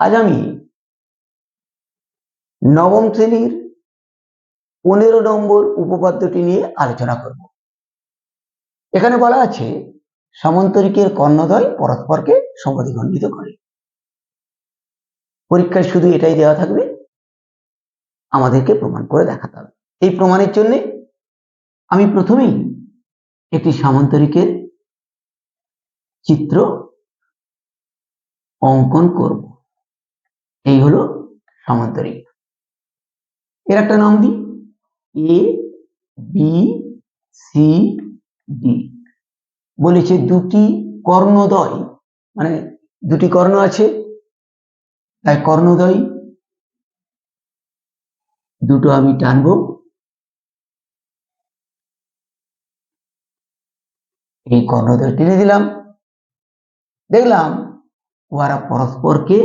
আজ আমি নবম শ্রেণির পনেরো নম্বর উপপাদ্যটি নিয়ে আলোচনা করব। এখানে বলা আছে সামন্তরিকের কর্ণদ্বয় পরস্পরকে সমদ্বিখণ্ডিত করে। পরীক্ষায় শুধু এটাই দেওয়া থাকবে, আমাদেরকে প্রমাণ করে দেখাতে হবে। এই প্রমাণের জন্য আমি প্রথমেই একটি সামান্তরিকের চিত্র অঙ্কন করব। এই হলো সমান্তরিক। এর একটা নাম দিই। এ বি সি ডি বলেছে দুটি কর্ণদ্বয়। মানে দুটি কর্ণ আছে, তাই কর্ণদ্বয়। দুটো আমি টানবো। এই কর্ণদ্বয় টেনে দিলাম। দেখলাম ওরা পরস্পরকে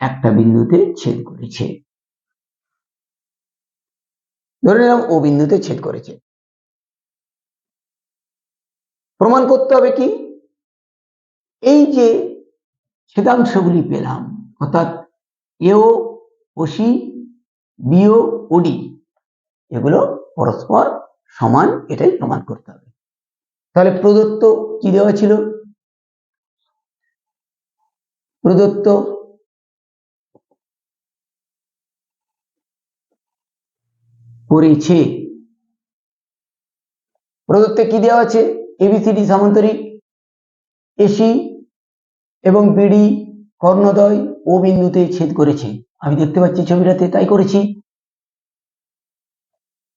একটা বিন্দুতে ছেদ করেছে। ধরে নিলাম ও বিন্দুতে ছেদ করেছে। প্রমাণ করতে হবে কি? এই যে ছেদাংশগুলি পেলাম, অর্থাৎ এও ওসি বিও ওডি এগুলো পরস্পর সমান এটাই প্রমাণ করতে হবে। তাহলে প্রদত্ত কি দেওয়া ছিল? প্রদত্ত করেছে। প্রদত্তে কি দেওয়া আছে? এবিসিডি সামান্তরিক এসি এবং বিডি কর্ণদয় ও বিন্দুতে ছেদ করেছে। আমি দেখতে পাচ্ছি ছবিটাতে, তাই করেছি।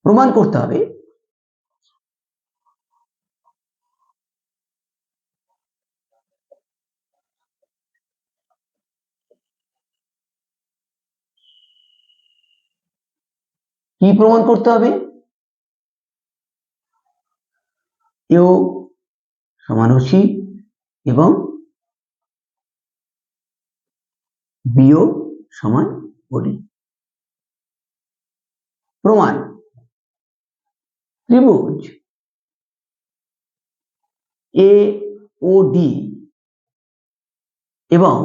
প্রমাণ করতে হবে কি প্রমাণ করতে হবে? এও সমান অসি এবং বিও সমান ওডি। প্রমাণ। ত্রিভুজ। এ, ও, ডি এবং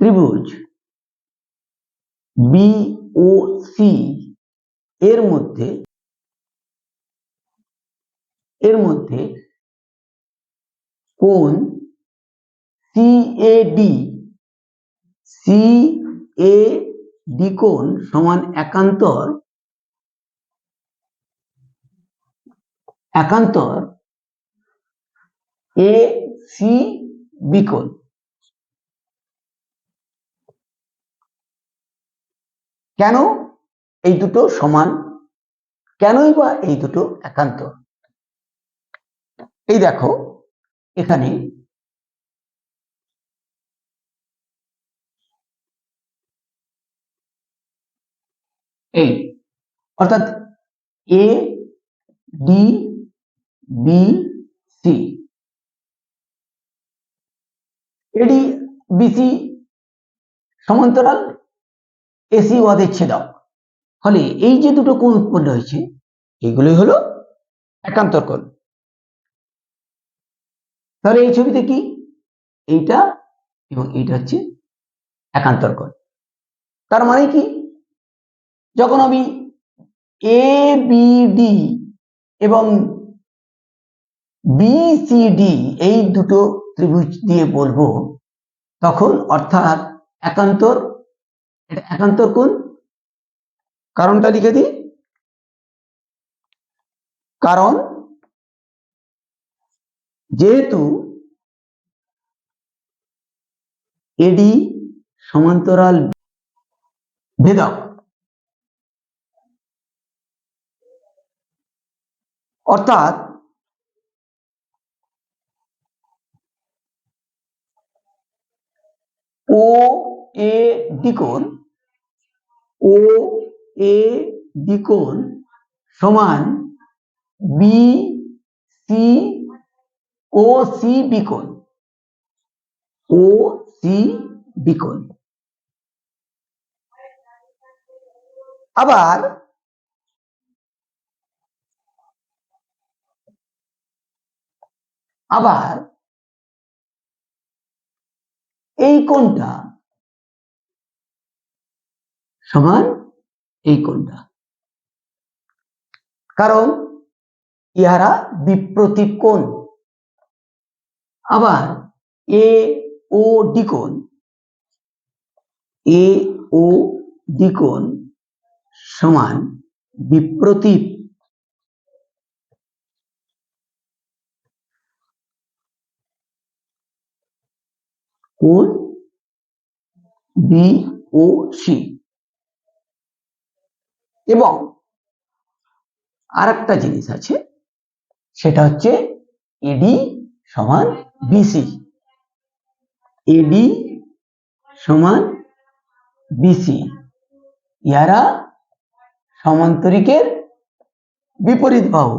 ত্রিভুজ। B O C. এর মধ্যে এর মধ্যে কোন? সিএডি সি এ ডি কোণ সমান একান্তর? একান্তর এ সি বিকোণ কেন এই দুটো সমান? কেনই বা এই দুটো একান্ত? এই দেখো, এখানে এই অর্থাৎ A D B C AD BC সমান্তরাল? এসি ওয়াদের ফলে এই যে দুটো কোণ উৎপন্ন হয়েছে, এগুলোই হলো একান্তর কোণ। তাহলে এই ছবিতে কি? এইটা এবং এইটা হচ্ছে একান্তর কোণ। তার মানে কি? যখন আমি এ বি ডি এবং বিসিডি এই দুটো ত্রিভুজ দিয়ে বলব, তখন অর্থাৎ একান্তর এটা একান্তর কোণ? কারণটা লিখে দিই। কারণ যেহেতু এডি সমান্তরাল ভেদক, অর্থাৎ ও এ দ্বিকোণ ও, এ, দ্বিকোণ সমান বি, সি, ও, সি বিকোণ। ও, সি বিকোণ। আবার আবার এই কোণটা সমান এই কোণটা। কারণ ইহারা বিপ্রতীপ কোণ। আবার এ ও ডি কোণ। এ ও ডি কোণ সমান বিপ্রতীপ কোণ বি ও সি। এবং আরেকটা জিনিস আছে, সেটা হচ্ছে এডি সমান বিসি এডি সমান বিসি ইহারা সমান্তরিকের বিপরীত বাহু।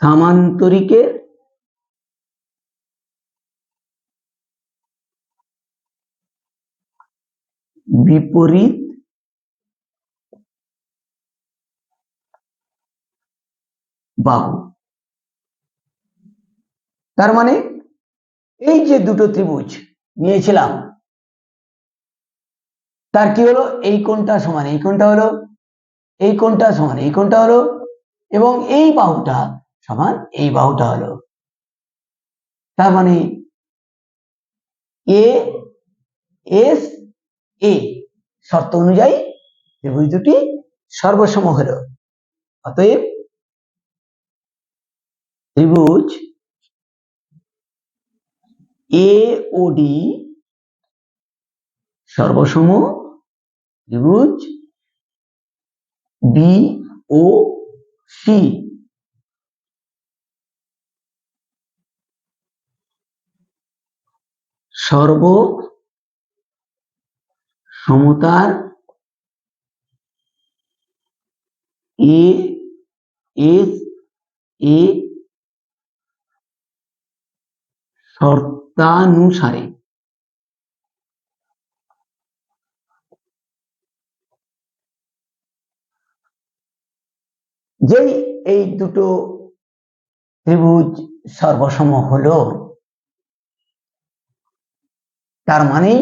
সামান্তরিকের বিপরীত বাহু। তার মানে এই যে দুটো ত্রিভুজ নিয়েছিলাম, তার কি হলো? এই কোণটা সমান, এই কোণটা হলো, এই কোণটা সমান, এই কোণটা হলো, এবং এই বাহুটা সমান, এই বাহুটা হলো। তার মানে এ এস এ শর্ত অনুযায়ী ত্রিভুজ দুটি সর্বসম হল। অতএব ত্রিভুজ এ ও ডি সর্বসম, ত্রিভুজ বি ও সি সর্ব সমতার এ এস এ শর্তানুসারে। যেই এই দুটো ত্রিভুজ সর্বসম হলো তার মানে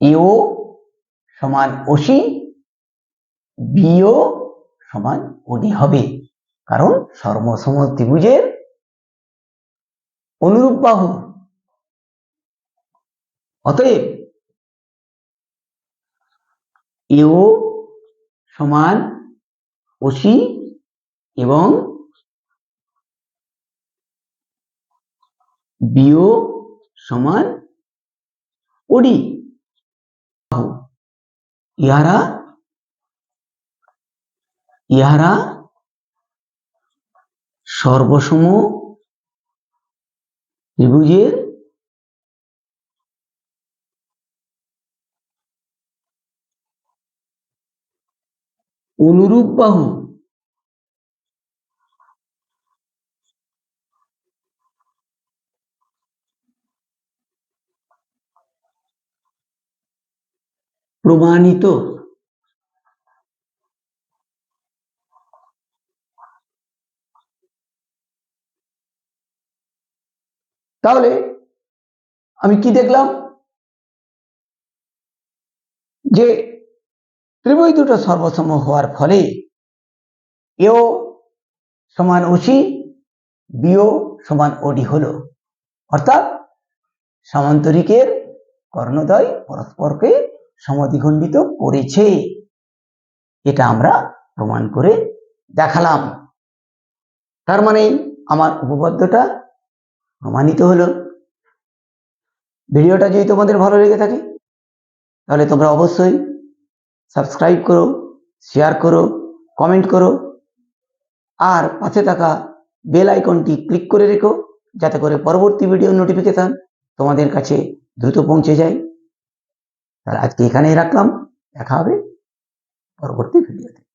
এও সমান ওসি, বিও সমান ওডি হবে। কারণ সর্বসম ত্রিভুজের অনুরূপ বাহু। অতএব এও সমান ওসি এবং বিও সমান ওডি। ইহারা ইহারা সর্বসম ত্রিভুজের অনুরূপ বাহু প্রমাণিত। তাহলে আমি কি দেখলাম? যে ত্রিভুজ দুটো সর্বসম হওয়ার ফলে এও সমান ওসি বিও সমান ওডি হলো। অর্থাৎ সমান্তরিকের কর্ণদ্বয় পরস্পরকে সমদ্বিখণ্ডিত করেছে। এটা আমরা প্রমাণ করে দেখালাম। তার মানে আমার উপপাদ্যটা প্রমাণিত হলো। ভিডিওটা যদি তোমাদের ভালো লেগে থাকে, তাহলে তোমরা অবশ্যই সাবস্ক্রাইব করো, শেয়ার করো, কমেন্ট করো, আর পাশে থাকা বেল আইকনটি ক্লিক করে রেখো, যাতে করে পরবর্তী ভিডিও নোটিফিকেশন তোমাদের কাছে দ্রুত পৌঁছে যায়। তাহলে আজকে এখানেই রাখলাম। দেখা হবে পরবর্তী ভিডিওতে।